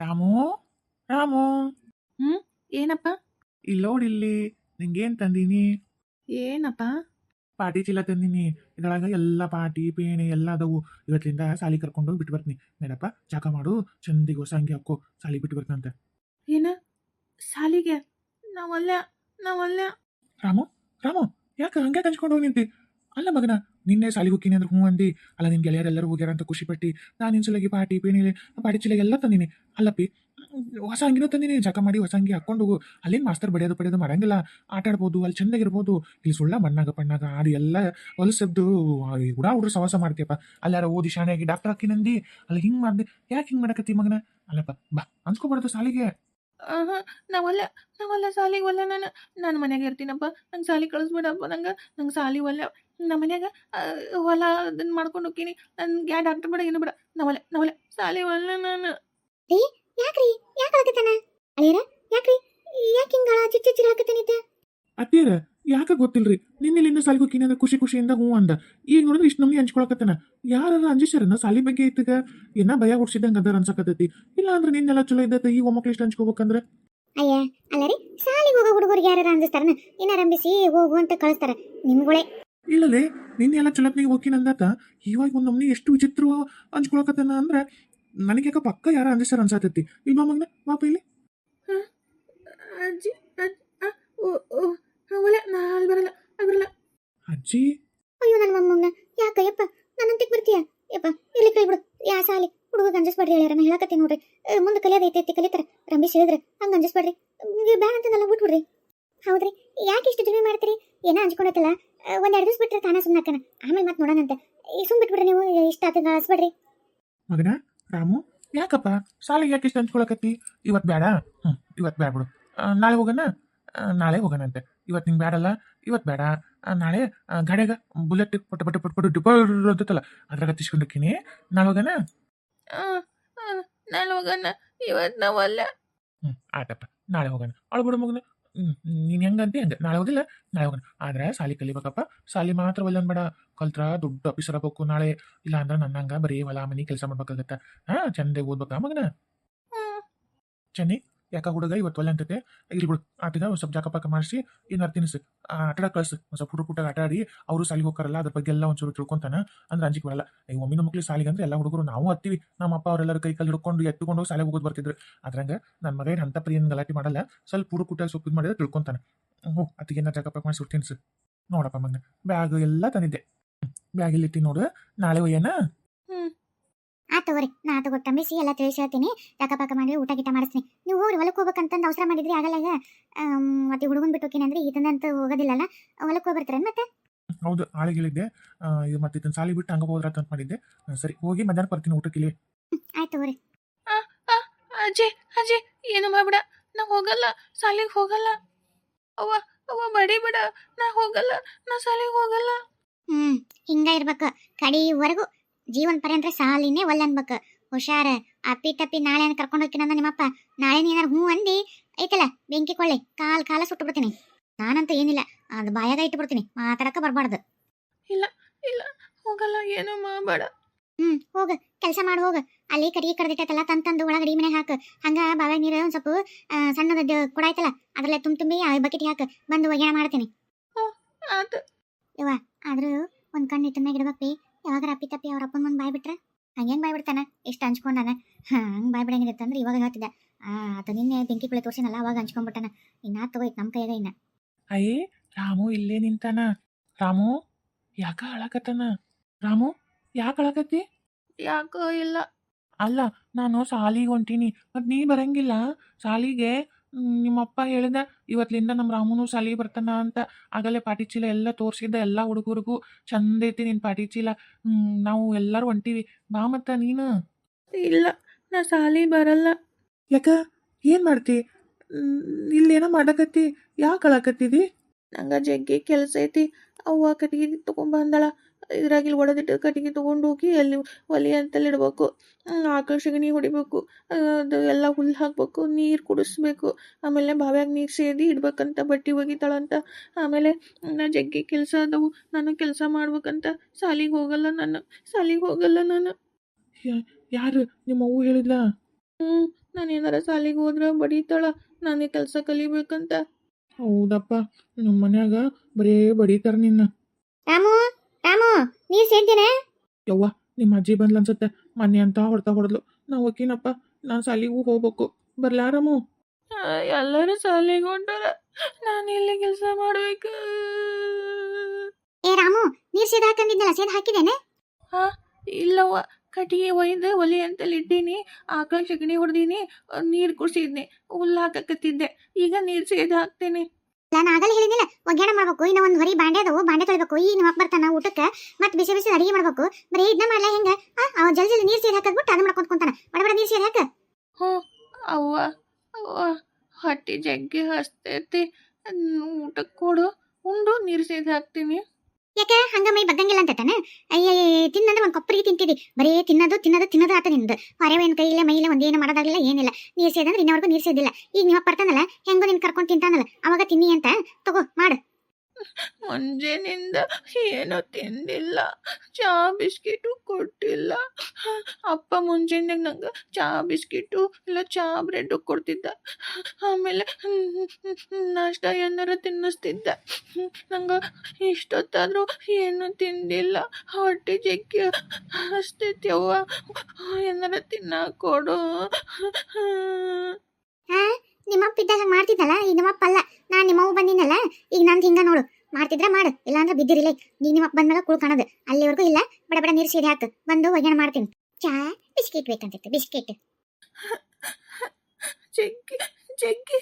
ರಾಮು? ರಾಮು? ಹ್ಮ್? ಏನಪ್ಪ? ಇಲ್ಲಿ. ನೋಡಿಲ್ಲಿ ನಿಂಗೇನ್ ತಂದೀನಿ? ಏನಪ್ಪ? ಪಾಟಿ ಚೀಲ ತಂದೀನಿ. ಇದ್ರೊಳಗ ಎಲ್ಲ ಪಾಟಿ ಪೇಣೆ ಎಲ್ಲ ಅದಾವು. ಇವತ್ತಿಂದ ಸಾಲಿ ಕರ್ಕೊಂಡು ಬಿಟ್ಟು ಬರ್ತೀನಿ. ನಡಪ್ಪ ಚಾಕ ಮಾಡು. ಚಂದಿಗೆ ಹೊಸ ಅಂಗಿ ಹಾಕೋ. ಸಾಲಿ ಬಿಟ್ಟು ಬರ್ತಾನಂತೆ ಏನ? ಸಾಲಿಗೆ? ನಾವಲ್ಲ ನಾವಲ್ಲ. ರಾಮು? ರಾಮು? ಯಾಕೆ ಹಂಗೆ ಹೋಗಿ ನಿಂತಿ? ಅಲ್ಲ ಮಗನ, ನಿನ್ನೆ ಸಾಲಿಗೆ ಹೋಗ್ತೀನಿ ಅಂದ್ರೆ ಹ್ಞೂ ಅಂದಿ. ಅಲ್ಲ, ನಿನ್ ಗೆಳೆಯರೆಲ್ಲರೂ ಹೋಗ್ಯಾರ ಅಂತ ಖುಷಿ ಪಟ್ಟಿ ನಾನು ನಿನ್ ಸಲಗಿ ಪಾಟಿ ಪೇಣಿ ಪಾಟಿ ಚೀಲ ಎಲ್ಲ ತಂದಿನಿ. ಅಲ್ಲಪ್ಪಿ, ಹೊಸ ಅಂಗಿನೂ ತಂದಿನಿ. ಜಗ ಮಾಡಿ ಹೊಸ ಅಂಗಿ ಹಾಕೊಂಡು ಹೋಗು. ಅಲ್ಲಿನ ಮಾಸ್ತರ್ ಬಡಿಯೋದು, ಪಡೆಯೋದು ಮಾಡಂಗಿಲ್ಲ ಆಟ ಆಡ್ಬೋದು, ಅಲ್ಲಿ ಚಂದಾಗಿರ್ಬೋದು. ಇಲ್ಲಿ ಸುಳ್ಳ ಮಣ್ಣಾಗ, ಪಣ್ಣಾಗ, ಆಡಿ ಎಲ್ಲ ಹೊಲಸದ್ದು. ಹುಡಾ ಹುಡ್ರು ಸವಾಸ ಮಾಡ್ತೀಯಪ್ಪ. ಅಲ್ಲಾರ ಓದಿ ಶಾಣೆಯಾಗಿ ಡಾಕ್ಟರ್ ಹಾಕಿ ನಂದಿ. ಅಲ್ಲಿ, ಹಿಂಗೆ ಮಾಡ್ದೆ. ಯಾಕೆ ಹಿಂಗೆ ಮಾಡಕತ್ತಿ ಮಗನ? ಅಲ್ಲಪ್ಪ, ಬಾ ಅನ್ಸ್ಕೊಬಾರ್ದು ಸಾಲಿಗೆ ನಾವಲ್ಲ ನಾವಲ್ಲ ಸಾಲಿ ಒಲ್ಲ ನಾನು. ನಾನು ಮನ್ಯಾಗ ಇರ್ತೀನಪ್ಪ ನಂಗೆ ಸಾಲಿ ಕಳಿಸ್ಬಿಡಪ್ಪ ನಂಗೆ. ನಂಗೆ ಸಾಲಿ ಒಲ್ಲ. ನಮ್ಮ ಮನ್ಯಾಗ ಹೊಲ ಅದನ್ನ ಮಾಡ್ಕೊಂಡು ಹೋಗ್ತೀನಿ ನನ್ಗೆ ಯಾ ಡಾಕ್ಟರ್ ಬಿಡ ಏನು ಬಿಡ. ನಾವಲ್ಲ ನಾವಲ್ಲ ಸಾಲಿ ಒಲ್ಲ ನಾನು. ಯಾಕ್ರಿ? ಯಾಕೆ ಆಗತ್ತಾನ ಅಳಿಯರ ಯಾಕ್ರಿ? ಯಾಕೆ ಹಿಂಗಳ ಚಿಚ್ಚಿಚ್ಚಿರ ಹಾಕತ್ತೇನಿದ್ದೆ? ಅತ್ತೀರ ಯಾಕೆ ಗೊತ್ತಿಲ್ರಿ? ನಿನ್ನೆ ಇಲ್ಲಿಂದ ಸಾಲಿಗೆ ಅಂದ್ರೆ ಖುಷಿ ಖುಷಿಯಿಂದ ಹ್ಞೂ ಅಂದ. ಈಗ ನೋಡಿದ್ರೆ ಇಷ್ಟು ನಮ್ಗೆ ಹಂಚ್ಕೊಳಕತ್ತನ. ಯಾರ ಅಂಜಿಸ್ಯಾರನ ಸಾಲಿ ಬಗ್ಗೆ ಐತಿಗ ಏನ ಭಯ ಹುಡ್ಸಿದಂಗ ಅದರ ಅನ್ಸಕತ್ತೈತಿ. ಇಲ್ಲ ಅಂದ್ರೆ ನಿನ್ನೆಲ್ಲ ಚಲೋ ಇದ್ದೈತೆ ಈ ಒಮ್ಮಕ್ಳು ಇಷ್ಟು ಹಂಚ್ಕೋಬೇಕಂದ್ರೆ? ಅಯ್ಯ ಅಲ್ಲರಿ ಸಾಲಿಗೆ ಹೋಗೋ ಹುಡುಗರಿಗೆ ಯಾರು ಅಂಜಿಸ್ತಾರನ ಏನಾರಂಭಿಸಿ ಹೋಗು ಅಂತ ಕಳಿಸ್ತಾರ ನಿಮ್ಗಳೇ. ಇಲ್ಲಲೇ ನಿನ್ನೆ ಎಲ್ಲ ಚಲೋತ್ನಿಗೆ ಅಂದಾತ ಇವಾಗ ಒಂದು ನಮ್ನಿ ಎಷ್ಟು ವಿಚಿತ್ರ ಹಂಚ್ಕೊಳಕತ್ತನ ಅಂದ್ರೆ ನನಗೆ ಯಾಕೆ ಪಕ್ಕ ಯಾರ ಅಂಜಿಸ್ಯಾರ ಅನ್ಸತೈತಿ. ಇಲ್ಲ ಮಗ್ನ? ಪಾಪ ಇಲ್ಲಿ. ಅಜ್ಜಿ ಅಜ್ಜಿ ಆ, ಓ ಓ. ಒಲ್ಲ ನಾ ಅಲ್ಲಿ ಬರಲ್ಲ ಅಲ್ಲಿ ಬರಲ್ಲ. ಅಜ್ಜಿ? ಅಯ್ಯೋ ನನ್ನ ಮೊಮ್ಮಗನ. ಯಾಕ ಯಪ್ಪ? ನನ್ನಂತಿಕ್ ಬರ್ತೀಯ? ಯಪ್ಪ ಇಲ್ಲಿ ಕೈ ಬಿಡು. ಯಾ ಸಾಲಿ ಹುಡುಗ ಗಂಜಸ್ಬೇಡ್ರಿ ಹೇಳ್ಯಾರ ನಾ ಹೇಳಕತ್ತೀನಿ ನೋಡ್ರಿ. ಮುಂದೆ ಕಲಿಯೋದೈತಿ ಕಲಿತಾರ. ರಂಬಿಸ್ ಹೇಳಿದ್ರೆ ಹಂಗ ಅಂಜಿಸ್ಬೇಡ್ರಿ ಬ್ಯಾಡ ಅಂತಂದಲ್ಲ ಬಿಟ್ಬಿಡ್ರಿ. ಹೌದ್ರಿ ಯಾಕೆ ಇಷ್ಟು ದುಡಿಮೆ ಮಾಡ್ತೀರಿ? ಏನೋ ಹಂಚ್ಕೊಳತ್ತಲ್ಲ ಒಂದ್ ಎರಡು ದಿವಸ ಬಿಟ್ರೆ ತಾನ ಸುಮ್ಮನೆ ಆಮೇಲೆ ಮತ್ತೆ ನೋಡೋಣಂತೆ. ಸುಮ್ ಬಿಟ್ಬಿಡ್ರಿ ನೀವು. ಇಷ್ಟ ಆತ ಅಳಿಸ್ಬೇಡ್ರಿ. ಮಗನ ರಾಮು ಯಾಕಪ್ಪ? ಸಾಲಿ ಯಾಕೆ ಇಷ್ಟು ಹಂಚ್ಕೊಳಕತ್ತಿ ಇವತ್ತು ಬೇಡ ಹ್ಞೂ ಇವತ್ತು ಬೇಡ. ಬಿಡು ನಾಳೆ ಹೋಗೋಣ? ನಾಳೆ ಹೋಗೋಣಂತೆ. ಇವತ್ತು ನಿಂಗೆ ಬೇಡಲ್ಲ ಇವತ್ತು ಬೇಡ. ನಾಳೆ ಗಾಡಿಯಾಗ ಬುಲೆಟ್ ಪಟ ಪಟ ಪಟ ಪಟ ಡಿಪತ್ತಲ್ಲ ಅದ್ರಾಗ ತಿಸ್ಕೊಂಡೋಕಿನಿ ನಾಳೆ ಹೋಗೋಣ? ನಾಳೆ ಹೋಗಣ. ಇವತ್ತು ನಾವಲ್ಲ ಹ್ಞೂ ಆಯ್ತಪ್ಪ. ನಾಳೆ ಹೋಗೋಣ. ಅಳ್ಬಿಡು ಮಗನ. ನೀನು ಹೆಂಗಂತೆ ಹೆಂಗೆ. ನಾಳೆ ಹೋಗಿಲ್ಲ. ನಾಳೆ ಹೋಗೋಣ. ಆದ್ರೆ ಸಾಲಿ ಕಲಿಬೇಕಪ್ಪ. ಸಾಲಿ ಮಾತ್ರ ಒಲ್ಲನ್ ಬೇಡ. ಕಲ್ತ್ರ ದೊಡ್ಡ ಆಫೀಸರ್ ಆಗ್ಬೇಕು ನಾಳೆ. ಇಲ್ಲ ಅಂದ್ರೆ ನನ್ನಂಗ ಬರೀ ಹೊಲ ಮನೆ ಕೆಲಸ ಮಾಡ್ಬೇಕಾಗತ್ತ. ಹಾಂ ಚಂದ ಓದ್ಬೇಕಾ ಮಗನ. ಚೆನ್ನಿ? ಯಾಕ ಹುಡುಗ ಇವತ್ತು ಒಳ್ಳೆ ಅಂತೈತೆ ಇಲ್ಲಿ ಬಿಡು ಆಟಿಗ ಒಂದು ಸ್ವಲ್ಪ ಜಾಕ ಪಾಕ ಮಾಡಿಸಿ, ಏನಾರು ತಿನ್ನಿಸು. ಆಟ ಕಳಿಸು. ಒಂದು ಸ್ವಲ್ಪ ಹುಡುಗ ಪುಟ್ಟಾಗ ಆಟ ಆಡಿ ಅವರು ಸಾಲಿಗೆ ಹೋಗ್ತಾರಲ್ಲ, ಅದ್ರ ಬಗ್ಗೆ ಎಲ್ಲ ಒಂಚೂರು ತಿಳ್ಕೊಂತಾನ. ಅಂದ್ರೆ ಅಂಜಿಕೆ ಬರಲ್ಲ ಈಗ ಒಮ್ಮಿನ ಮಕ್ಳು ಸಾಲಿಗೆ ಅಂದ್ರೆ ಎಲ್ಲ ಹುಡುಗರು ನಾವು ಹತ್ತೀವಿ. ನಮ್ಮ ಅಪ್ಪ ಅವರೆಲ್ಲರೂ ಕೈ ಕಾಲು ಹಿಡ್ಕೊಂಡು ಎತ್ತುಕೊಂಡು ಶಾಲೆಗೆ ಹೋಗೋದು ಬರ್ತಿದ್ರು. ಅದ್ರಂಗ ನನ್ನ ಮಗ ಏನು ಅಂತ ಪ್ರಿಯನ್ ಗಲಾಟೆ ಮಾಡಲ್ಲ. ಸ್ವಲ್ಪ ಹುಡುಗ ಪುಟ್ಟಾಗ ಸೊಪ್ಪು ಮಾಡಿದ್ರೆ ತಿಳ್ಕೊಂತಾನೆ. ಹ್ಞೂ ಪಾಕ ಮಾಡಿ ಸುಟ್ಟು ತಿನ್ಸು ನೋಡಪ್ಪ ಮಗನ. ಬ್ಯಾಗ್ ಎಲ್ಲ ತಂದಿದ್ದೆ. ಬ್ಯಾಗ್ ಇಲ್ಲಿ ನೋಡು. ನಾಳೆ ಒಯ್ಯನ? ಆ ತಗೋರಿ. ನಾ ತಗೋ ತಂಬಿಸಿ ಎಲ್ಲ ತಿಳಿಸಿ ಹೇಳ್ತೀನಿ. ಯಾಕ ಪಾಕ ಮಾಡಿ ಊಟ ಗೀಟ ಮಾಡಿಸ್ತೀನಿ. ನೀವು ಹೋಗ್ರಿ ಹೊಲಕ್ಕೆ ಹೋಗ್ಬೇಕಂತಂದು ಅವಸರ ಮಾಡಿದ್ರಿ ಆಗಲ್ಲ ಈಗ. ಮತ್ತೆ ಹುಡುಗನ್ ಬಿಟ್ಟು ಹೋಗ್ತೀನಿ ಅಂದ್ರೆ ಇದನ್ನಂತ ಹೋಗೋದಿಲ್ಲಲ್ಲ. ಹೊಲಕ್ಕೆ ಹೋಗ್ಬರ್ತಾರೆ ಮತ್ತೆ? ಹೌದು ಆಳಿಗಳಿದ್ದೆ ಆ, ಇದು ಮತ್ತೆ ಇದನ್ನ ಸಾಲಿ ಬಿಟ್ಟು ಹಂಗೆ ಹೋದ್ರ ಅಂತ ಮಾಡಿದ್ದೆ. ಸರಿ ಹೋಗಿ ಮಧ್ಯಾಹ್ನ ಬರ್ತೀನಿ ಊಟಕ್ಕೆ ಇಲ್ಲಿ. ಆಯ್ತು ತಗೋರಿ. ಅಜ್ಜಿ ಅಜ್ಜಿ ಏನು ಮಾಡ್ಬಿಡ. ನಾ ಹೋಗಲ್ಲ ಸಾಲಿಗೆ ಹೋಗಲ್ಲ. ಅವ್ವ ಅವ್ವ ಬಡಿಬಿಡ. ನಾ ಹೋಗಲ್ಲ ನಾ ಸಾಲಿಗೆ ಹೋಗಲ್ಲ. ಹ್ಮ್ ಹಿಂಗ ಇರ್ಬೇಕು. ಕಡಿವರೆಗೂ. ಜೀವನ ಪರ್ಯಂತ ಸಾಲಿನೇ ಒಲ್ಲ ಅನ್ಬೇಕು ಹುಷಾರ ಅಪ್ಪಿ ತಪ್ಪಿ ನಾಳೆ ಕರ್ಕೊಂಡು ಹೋಗ್ತೀನಂದ ನಿಮ್ಮಪ್ಪ. ನಾಳೆ ಏನಾರು ಹ್ಞೂ ಅಂದಿ? ಐತಲ್ಲ ಬೆಂಕಿ ಕೊಳ್ಳಿ. ಕಾಲ್ ಕಾಲ ಸುಟ್ಟು ಬಿಡ್ತೀನಿ. ನಾನಂತ ಏನಿಲ್ಲ ಅದು ಬಾಯಾಗ ಇಟ್ಟು ಬಿಡ್ತೀನಿ. ಮಾತಾಡಕ ಬರಬಾರ್ದು. ಇಲ್ಲ ಇಲ್ಲ ಹೋಗಲ್ಲ ಏನೋ ಮಾಡಬೇಡ ಹ್ಮ್ ಹೋಗ ಕೆಲಸ ಮಾಡಿ ಹೋಗ. ಅಲ್ಲಿ ಕಡಿಗೆ ಕಡ್ದಿಟ್ಟೈತಲ್ಲ ತಂತಂದು ತಂದು ಒಳಗಡಿ ಮನೆ ಹಾಕು. ಹಂಗ ಬಾವ್ಯಾಗ ನೀರು ಒಂದು ಸ್ವಲ್ಪ ಸಣ್ಣದ ಕೊಡ ಐತಲ್ಲ ಅದ್ರಲ್ಲೇ ತುಂಬ ತುಂಬಿ ಆ ಬಕೆಟ್ ಹಾಕು. ಬಂದು ಒಗ್ಯಾಣ ಮಾಡ್ತೀನಿ. ಆತು. ಆದ್ರೂ ಒಂದು ಕಣ್ಣು ಇಟ್ಟ ಮ್ಯಾಗ ಇಡ್ಬೇಕ್ರಿ ಯಾವಾಗಾರ ಅಪ್ಪಿ ತಪ್ಪಿ ಅವ್ರ ಅಪ್ಪನ ಮುಂದೆ ಬಾಯ್ಬಿಟ್ರೆ ಹಂಗೇನು ಹಂಗೇನ್ ಬಾಯ್ ಬಿಡ್ತಾನ ಎಷ್ಟು ಹಂಚ್ಕೊಂಡಾನ ಹಂಗ್ ಬಾಯ್ಬಿಡಂಗಿರುತ್ತೆ ಅಂದ್ರೆ ಇವಾಗ ಹೇಳ್ತಿದ್ದೆ. ಆ ಅದು ನಿನ್ನೆ ಬೆಂಕಿ ಕುಳಿ ತೋರ್ಸಿನಲ್ಲ ಅವಾಗ ಹಂಚ್ಕೊಂಡ್ಬಿಟ್ಟಾನ. ಇನ್ನ ತಗೋಯ್ತು ನಮ್ಮ ಕೈಯಾಗ ಇನ್ನ. ಅಯ್ಯ ರಾಮು ಇಲ್ಲೇ ನಿಂತಾನ. ರಾಮು ಯಾಕ ಅಳಕತ್ತಾನ? ರಾಮು ಯಾಕೆ ಅಳಕತ್ತಿ? ಯಾಕೋ ಇಲ್ಲ. ಅಲ್ಲ ನಾನು ಸಾಲಿಗೆ ಹೊಂಟೀನಿ ಮತ್ತು ನೀ ಬರಂಗಿಲ್ಲ? ಸಾಲಿಗೆ ನಿಮ್ಮಪ್ಪ ಹೇಳಿದ ಇವತ್ತಿಂದ ನಮ್ಮ ರಾಮನು ಸಾಲಿ ಬರ್ತಾನ ಅಂತ ಆಗಲೇ ಪಾಟಿ ಚೀಲ ಎಲ್ಲ ತೋರಿಸಿದ್ದ ಎಲ್ಲ ಹುಡುಗರಿಗೂ ಚಂದ ಐತಿ ನಿನ್ನ ಪಾಟಿ ಚೀಲ ನಾವು ಎಲ್ಲರೂ ಹೊಂಟೀವಿ. ಬಾ ಮತ್ತ ನೀನು. ಇಲ್ಲ ನಾ ಸಾಲಿ ಬರಲ್ಲ. ಯಾಕ? ಏನು ಮಾಡ್ತಿ? ಇಲ್ಲೇನೋ ಮಾಡಕತ್ತಿ? ಯಾಕೆ ಕಳಕತ್ತಿದಿ ನಂಗೆ ಜಗ್ಗಿ ಕೆಲಸ ಐತಿ. ಅವ್ವ ಕಟ್ಟಿಗೆ ತೊಗೊಂಬಂದಳ ಇದ್ರಾಗಿಲ್ ಒಡೆದಿಟ್ಟು ಕಟ್ಟಿಗೆ ತೊಗೊಂಡು ಹೋಗಿ ಅಲ್ಲಿ ಒಲೆ ಅಂತಲ್ಲಿ ಇಡಬೇಕು. ಆಕಳ ಸಗಣಿ ಹೊಡಿಬೇಕು. ಅದು ಎಲ್ಲ ಹುಲ್ಲು ಹಾಕಬೇಕು ನೀರು ಕುಡಿಸ್ಬೇಕು. ಆಮೇಲೆ ಬಾವ್ಯಾಗ ನೀರು ಸೇದಿ ಇಡ್ಬೇಕಂತ ಬಟ್ಟೆ ಒಗಿತಾಳಂತ. ಆಮೇಲೆ ನಾ ಜಗ್ಗಿ ಕೆಲಸ ಅದವು ನಾನು ಕೆಲಸ ಮಾಡ್ಬೇಕಂತ. ಸಾಲಿಗೆ ಹೋಗಲ್ಲ ನಾನು. ಸಾಲಿಗೆ ಹೋಗಲ್ಲ ನಾನು. ಯಾರು ನಿಮ್ಮ ಅವ್ವ ಹೇಳಿದ್ಲ? ಹ್ಞೂ ನಾನು ಏನಾರ ಸಾಲಿಗೆ ಹೋದ್ರೆ ಬಡಿತಾಳ. ನಾನೇ ಕೆಲಸ ಕಲಿಬೇಕಂತ. ಹೌದಪ್ಪ. ನಮ್ಮ ಮನ್ಯಾಗ ಬರೇ ಬಡಿತಾರ ನಿನ್ನ. ರಾಮು ನೀ ನೀರು ಯವ್ವಾ ಯವ್ವ ನಿಮ್ಮ ಅಜ್ಜಿ ಬಂದ್ಲು ಅನ್ಸುತ್ತೆ ಮೊನ್ನೆ ಅಂತ ಹೊಡ್ತಾ ಹೊಡೆದ್ಲು. ನಾವು ಓಕಿನಪ್ಪ ನಾನು ಸಾಲಿಗೂ ಹೋಗ್ಬೇಕು. ಬರ್ಲಾರಮ್ಮು ಆ, ಎಲ್ಲರೂ ಸಾಲಿಗೆ ಹೊಂಟಾರ. ನಾನು ಇಲ್ಲಿ ಕೆಲಸ ಮಾಡ್ಬೇಕು? ಏ ರಾಮು ನೀರು ಸೇದ್ ಹಾಕಂದಿದ್ನಲ್ಲ ಸೇದ್ ಹಾಕಿದೇನೆ ಇಲ್ಲವ್ವ. ಕಟ್ಟಿಗೆ ಒಯ್ದು ಒಲಿ ಅಂತಲ್ಲಿ ಇಟ್ಟೀನಿ. ಆಕಳ ಸಗಣಿ ಹೊಡೆದೀನಿ. ನೀರು ಕುಡಿಸಿದ್ನಿ. ಹುಲ್ಲು ಹಾಕಕತ್ತಿದ್ದೆ. ಈಗ ನೀರು ಸೇದು ಹಾಕ್ತೇನೆ. ನಾನು ಆಗಲೇ ಹೇಳಿದಿಲ್ಲ ಒಗ್ಗರಣೆ ಮಾಡ್ಬೇಕು. ಇನ್ನ ಒಂದು ಹೊರಿ ಬಾಂಡೆ ಅದಾವು, ಬಾಂಡೆ ತೊಳಿಬೇಕು. ಈ ನಿಮ್ಮ ಬರ್ತಾನ ಊಟಕ್ಕೆ, ಮತ್ತೆ ಬಿಸಿ ಬಿಸಿ ಅಡಿಗೆ ಮಾಡ್ಬೇಕು. ಬರೀ ಇದನ್ನ ಮಾಡ್ಲಾ ಹೆಂಗ? ಅವ ಜಲ್ದಿ ಜಲ್ದಿ ನೀರು ಸೇರಿ ಹಾಕದ್ಬಿಟ್ಟು ಅದನ್ನ ಮಾಡ್ಕೊಂತ ಕುಂತಾನ. ಬಡ ಬಡ ನೀರು ಸೇರಿ ಹಾಕ. ಹ್ಞೂ ಅವ್ವ ಹೊಟ್ಟೆ ಜಗ್ಗಿ ಹಸ್ತೈತಿ. ಊಟಕ್ಕೆ ಕೊಡು, ಉಂಡು, ನೀರು ಸೇದು ಹಾಕ್ತೀನಿ. ಯಾಕೆ? ಹಂಗ ಮೈ ಬಗ್ಗಂಗಿಲ್ಲ ಅಂತತಾನ ಅಯ್ಯ ತಿನ್ನಂದ್ರೆ ಒಂದು ಕೊಪ್ಪರಿಗೆ ತಿಂತಿದ್ದಿ ಬರೀ ತಿನ್ನೋದು ತಿನ್ನೋದು ತಿನ್ನೋದು ಆತ ನಿಂದು ಹೊರವೇನು ಕೈಯಿಲ್ಲ ಮೈಯಿಲ್ಲ ಒಂದೇನು ಮಾಡೋದಾಗಿಲ್ಲ ಏನಿಲ್ಲ. ನೀರ್ ಸೇದಂದ್ರೆ ಇನ್ನವರೆಗೂ ನೀರ್ ಈಗ ನಿಮ್ಮ ಬರ್ತಾನಲ್ಲ ಹೆಂಗೋ ನಿನ್ ಕರ್ಕೊಂಡು ತಿಂತಾನಲ್ಲ. ಅವಾಗ ತಿನ್ನಿ ಅಂತ. ತಗೋ, ಮಾಡು. ಮುಂಜಾನಿಂದ ಏನೂ ತಿಂದಿಲ್ಲ. ಚಾ ಬಿಸ್ಕಿಟು ಕೊಟ್ಟಿಲ್ಲ. ಅಪ್ಪ ಮುಂಜಾನೆ ನಂಗೆ ಚಾ ಬಿಸ್ಕಿಟು ಇಲ್ಲ, ಚಾ ಬ್ರೆಡ್ಡು ಕೊಡ್ತಿದ್ದ. ಆಮೇಲೆ ನಾಷ್ಟ ಏನಾರ ತಿನ್ನಿಸ್ತಿದ್ದ. ನಂಗೆ ಇಷ್ಟೊತ್ತಾದರೂ ಏನೂ ತಿಂದಿಲ್ಲ. ಹೊಟ್ಟೆ ಜಗ್ಗಿ ಅವ್ವ ಏನಾರ ತಿನ್ನಕ್ಕೆ ಕೊಡು. ನಿಮ್ಮಪ್ಪ ಇದ್ದಾಗ ಮಾಡ್ತಿದ್ದಲ್ಲ ಅಲ್ಲ. ನಾನ್ ನಿಮ್ಮವ್ ಬಂದಿನಲ್ಲ, ಈಗ ನಂದು ಹಿಂಗ ನೋಡು. ಮಾಡ್ತಿದ್ರೆ ಮಾಡು, ಇಲ್ಲಾಂದ್ರೆ ಬಿದ್ದಿರಿಲ್ಲ ನೀ ನಿಮ್ಮ ಬಂದ್ಮೇಲೆ ಕುಳ್ಕೊಳೋದು ಅಲ್ಲಿವರೆಗೂ ಇಲ್ಲ, ಬಡ ಬಡ ನೀರು ಸೇರಿ ಹಾಕು. ಬಂದು ಒಗ್ಯಾಣ ಮಾಡ್ತೀನಿ. ಚಾ, ಬಿಸ್ಕೆಟ್ ಬೇಕಂತಿತ್ತು, ಬಿಸ್ಕೆಟ್. ಜಗ್ಗಿ ಜಗ್ಗಿ